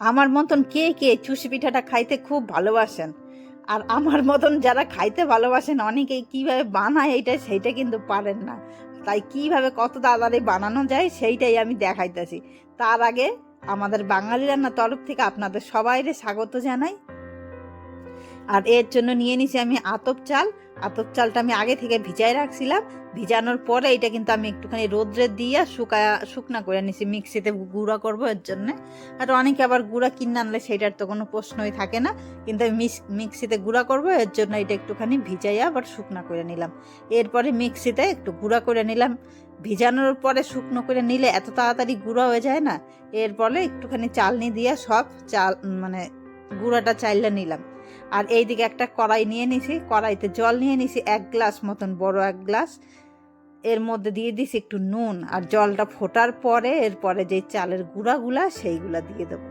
আমার মতন কে কে চুষি পিঠাটা খাইতে খুব ভালোবাসেন? আর আমার মতন যারা খাইতে ভালোবাসেন, অনেকেই কীভাবে বানায় এটা সেইটা কিন্তু পারেন না। তাই কীভাবে কত তাড়াতাড়ি বানানো যায়, সেইটাই আমি দেখাইতেছি। তার আগে আমাদের বাঙালি রান্নার তরফ থেকে আপনাদের সবাইরে স্বাগত জানাই। আর এর জন্য নিয়ে নিছি আমি আতপ চাল। আতপ চালটা আমি আগে থেকে ভিজাই রাখছিলাম। ভিজানোর পরে এটা কিন্তু আমি একটুখানি রোদ্রে দিয়ে শুকা শুকনা করে নিছি, মিক্সিতে গুঁড়া করব এর জন্যে। আর অনেকে আবার গুঁড়া কিনে আনলে সেটার তো কোনো প্রশ্নই থাকে না। কিন্তু আমি মিক্স, মিক্সিতে গুঁড়া করব, এর জন্য এটা একটুখানি ভিজাইয়া আবার শুকনা করে নিলাম। এরপরে মিক্সিতে একটু গুঁড়া করে নিলাম। ভিজানোর পরে শুকনো করে নিলে এত তাড়াতাড়ি গুঁড়া হয়ে যায় না। এরপরে একটুখানি চালনি দিয়ে সব চাল মানে গুঁড়াটা চাইলে নিলাম। আর এইদিকে একটা কড়াই নিয়ে নিছি, কড়াইতে জল নিয়ে নিছি, এক গ্লাস মতন, বড় এক গ্লাস। এর মধ্যে দিয়ে দিছি একটু নুন, আর জলটা ফোটার পরে, এরপরে যে চালের গুঁড়াগুলা, সেইগুলা দিয়ে দেবো।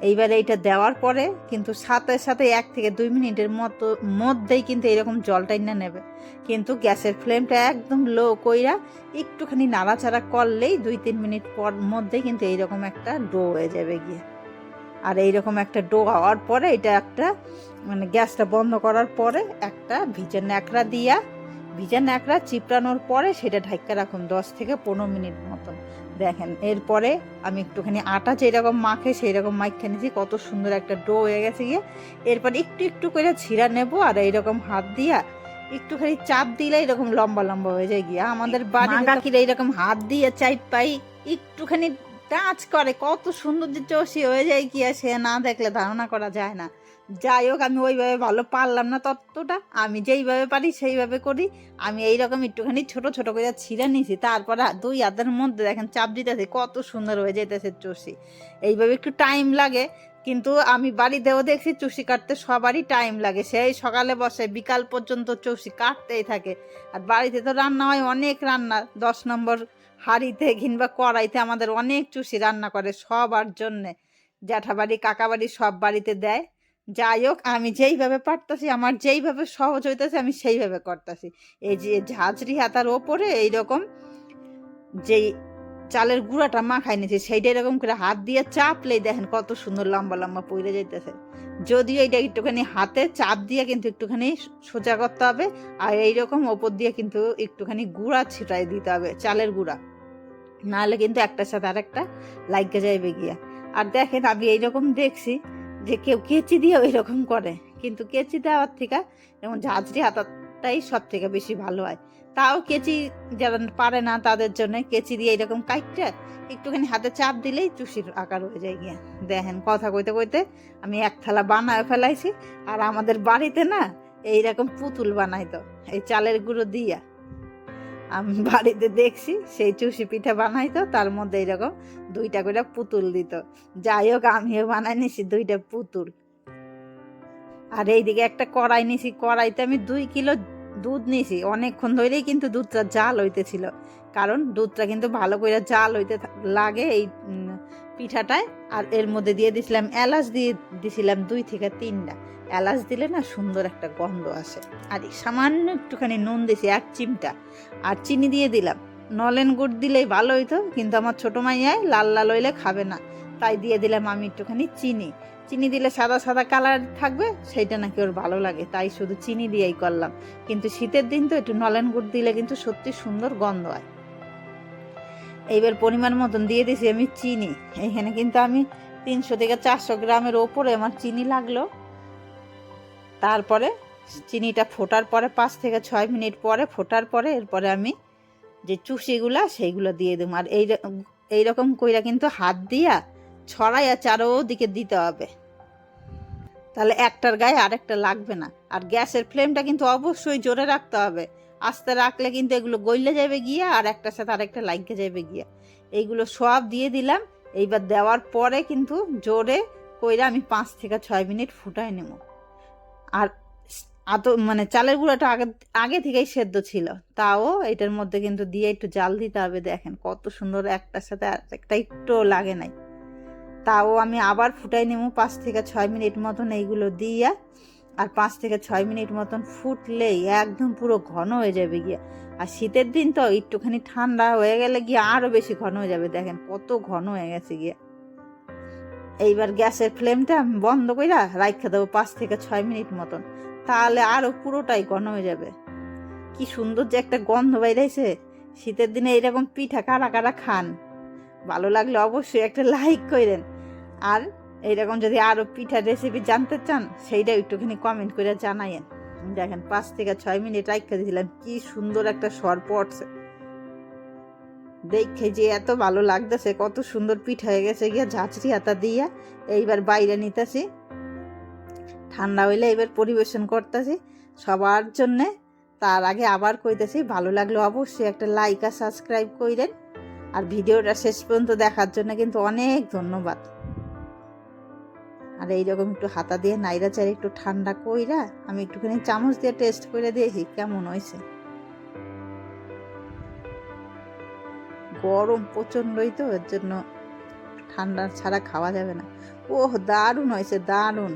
এইবার এইটা দেওয়ার পরে, কিন্তু সাথে সাথে এক থেকে দুই মিনিটের মতো, মধ্যেই কিন্তু এরকম জলটাই না নেবে। কিন্তু গ্যাসের ফ্লেমটা একদম লো কইরা একটুখানি নাড়াচাড়া করলেই দুই তিন মিনিট পর মধ্যেই কিন্তু এইরকম একটা ডো হয়ে যাবে গিয়ে। আর এইরকম একটা ডো হওয়ার পরে এটা একটা মানে গ্যাসটা বন্ধ করার পরে একটা ভিজা ন্যাকড়া দিয়া ভিজা ন্যাকড়া চিপড়ানোর পরে সেটা ঢাকা রাখুন দশ থেকে পনেরো মিনিট মতন। দেখেন এরপরে আমি একটুখানি আটা যেরকম মাখে সেই রকম মাখে নিয়েছি কত সুন্দর একটা ডো হয়ে গেছে গিয়ে। এরপর একটু একটু করে ছিঁড়া নেব আর এইরকম হাত দিয়া একটুখানি চাপ দিলে এরকম লম্বা লম্বা হয়ে যায় গিয়া। আমাদের বাড়ি কাকিরা এইরকম হাত দিয়ে চাইপ পাই একটুখানি টাচ করে, কত সুন্দর যে চষি হয়ে যায় কি আর সে না দেখলে ধারণা করা যায় না। যাই হোক, আমি ওইভাবে ভালো পারলাম না ততটা। আমি যেইভাবে পারি সেইভাবে করি। আমি এইরকম একটুখানি ছোট ছোট করে ছিঁড়ে নিয়েছি তারপরে দুই হাতের মধ্যে দেখেন চাপ দিতেছে, কত সুন্দর হয়ে যেতেছে চষি। এইভাবে একটু টাইম লাগে, কিন্তু আমি বাড়িতেও দেখছি চুষি কাটতে সবারই টাইম লাগে। সেই সকালে বসে বিকাল পর্যন্ত চষি কাটতেই থাকে। আর বাড়িতে তো রান্না হয় অনেক রান্না, দশ নম্বর হাঁড়িতে কিংবা কড়াইতে আমাদের অনেক চুষি রান্না করে সবার জন্যে। জ্যাঠাবাড়ি, কাকাবাড়ি সব বাড়িতে দেয়। যাই হোক, আমি যেইভাবে পারতাছি, আমার যেইভাবে সহজ হইতেছে, আমি সেইভাবে করতেছি। এই যে ঝাঁঝরি হাতার ওপরে এইরকম যেই চালের গুঁড়াটা মাখাই নিয়েছি, সেইটা এরকম করে হাত দিয়ে চাপলেই দেখেন কত সুন্দর লম্বা লম্বা পড়ে যাইতেছে। যদিও এইটা একটুখানি হাতে চাপ দিয়ে কিন্তু একটুখানি সোজা করতে হবে, আর এইরকম ওপর দিয়ে কিন্তু একটুখানি গুঁড়া ছিটাই দিতে হবে, চালের গুঁড়া। নাহলে কিন্তু একটার সাথে আরেকটা লাইগে যাইবে গিয়া। আর দেখেন আমি এইরকম দেখছি যে কেউ কেচি দিয়ে ওই রকম করে, কিন্তু কেচি দেওয়ার থেকে যেমন ঝাঁঝরি হাতাটাই সব থেকে বেশি ভালো হয়। তাও কেচি যারা পারে না তাদের জন্য কেচি দিয়ে এরকম কাইটটা একটুখানি হাতে চাপ দিলেই চুষির আকার হয়ে যায় গিয়া। দেখেন কথা কইতে কইতে আমি এক থালা বানায় ফেলাইছি, আর আমাদের বাড়িতে না এইরকম পুতুল বানাইতো, এই চালের গুঁড়ো দিয়া। আমি বাড়িতে দেখছি, সেই চুষি পিঠা বানাইতো, তার মধ্যে এরকম দুইটা করে পুতুল দিত। যাই হোক, আমিও বানাই নিছি দুইটা পুতুল। আর এইদিকে একটা কড়াই নিছি, কড়াইতে আমি দুই কিলো দুধ নিছি। অনেকক্ষণ ধরেই কিন্তু দুধটা জাল হইতেছিল। কারণ দুধটা কিন্তু ভালো করে জাল হইতে লাগে এই পিঠাটায়। আর এর মধ্যে দিয়ে দিছিলাম এলাচ, দিয়ে দিছিলাম দুই থেকে তিনটা। এলাচ দিলে না সুন্দর একটা গন্ধ আসে। আর সামান্য একটুখানি নুন দিছি, এক চিমটা। আর চিনি দিয়ে দিলাম। নলেন গুড় দিলেই ভালো হইতো, কিন্তু আমার ছোটো মাইয়ায় লাল লাল হইলে খাবে না। তাই দিয়ে দিলাম আমি একটুখানি চিনি। চিনি দিলে সাদা সাদা কালার থাকবে, সেইটা নাকি ওর ভালো লাগে। তাই শুধু চিনি দিয়েই করলাম। কিন্তু শীতের দিন তো একটু নলেন গুড় দিলে কিন্তু সত্যি সুন্দর গন্ধ হয়। এইবার পরিমাণ মতন দিয়ে দিছি আমি চিনি। এখানে কিন্তু আমি তিনশো থেকে চারশো গ্রামের ওপরে আমার চিনি লাগল। তারপরে চিনিটা ফোটার পরে পাঁচ থেকে ছয় মিনিট পরে ফোটার পরে এরপরে আমি যে চুষিগুলা, সেইগুলো দিয়ে দেবো। আর এই এইরকম কইরা কিন্তু হাত দিয়া ছড়াইয়া চারোদিকে দিতে হবে। তাহলে একটার গায়ে আরেকটা লাগবে না। আর গ্যাসের ফ্লেমটা কিন্তু অবশ্যই জোরে রাখতে হবে। আস্তে রাখলে কিন্তু এগুলো গইলে যাবে গিয়া, আর একটার সাথে আরেকটা লাগিয়ে যাবে গিয়া। এইগুলো সব দিয়ে দিলাম। এইবার দেওয়ার পরে কিন্তু জোরে কইরা আমি পাঁচ থেকে ছয় মিনিট ফুটাই নেব। আর আত মানে চালের গুঁড়োটা আগে আগে থেকেই সেদ্ধ ছিল। তাও এটার মধ্যে কিন্তু দিয়ে একটু জাল দিতে হবে, দেখেন কত সুন্দর একটার সাথে একটা একটু লাগে নাই। তাও আমি আবার ফুটাই নেব পাঁচ থেকে ছয় মিনিট মতন এইগুলো দিয়ে, আর পাঁচ থেকে ছয় মিনিট মতন ফুটলেই একদম পুরো ঘন হয়ে যাবে গিয়ে। আর শীতের দিন তো একটুখানি ঠান্ডা হয়ে গেলে গিয়ে আরও বেশি ঘন হয়ে যাবে, দেখেন কত ঘন হয়ে গেছে গিয়ে। এইবার গ্যাসের ফ্লেমটা বন্ধ কইরা রাখা দেবো পাঁচ থেকে ছয় মিনিট মতন। তাহলে আরও পুরোটাই ঘন হয়ে যাবে। কি সুন্দর যে একটা গন্ধ বাইরেছে শীতের দিনে এইরকম পিঠা কারা কারা খান? ভালো লাগলে অবশ্যই একটা লাইক করেন আর এইরকম যদি আরও পিঠার রেসিপি জানতে চান সেইটা একটুখানি কমেন্ট করে জানাইয়েন। দেখেন, পাঁচ থেকে ছয় মিনিট রাখতে দিয়েছিলাম কি সুন্দর একটা স্বর পড়ছে। দেখে যে এত ভালো লাগতেছে, কত সুন্দর পিঠা হয়ে গেছে গিয়া ঝাঁচরি হাতা দিয়া এইবার বাইরে নিতেছি। ঠান্ডা হইলে এবার পরিবেশন করতেছি। সবার জন্যে তার আগে আবার কইতেছি, ভালো লাগলে অবশ্যই একটা লাইক আর সাবস্ক্রাইব কইরেন। আর ভিডিওটা শেষ পর্যন্ত দেখার জন্য কিন্তু অনেক ধন্যবাদ। আর এইরকম একটু হাতা দিয়ে নাইরা চাই একটু ঠান্ডা কইরা আমি একটুখানি চামচ দিয়ে টেস্ট করে দিয়েছি কেমন হয়েছে গরম প্রচণ্ডই তো এর জন্য ঠান্ডা ছাড়া খাওয়া যাবে না। ও দারুণ হয়েছে দারুণ।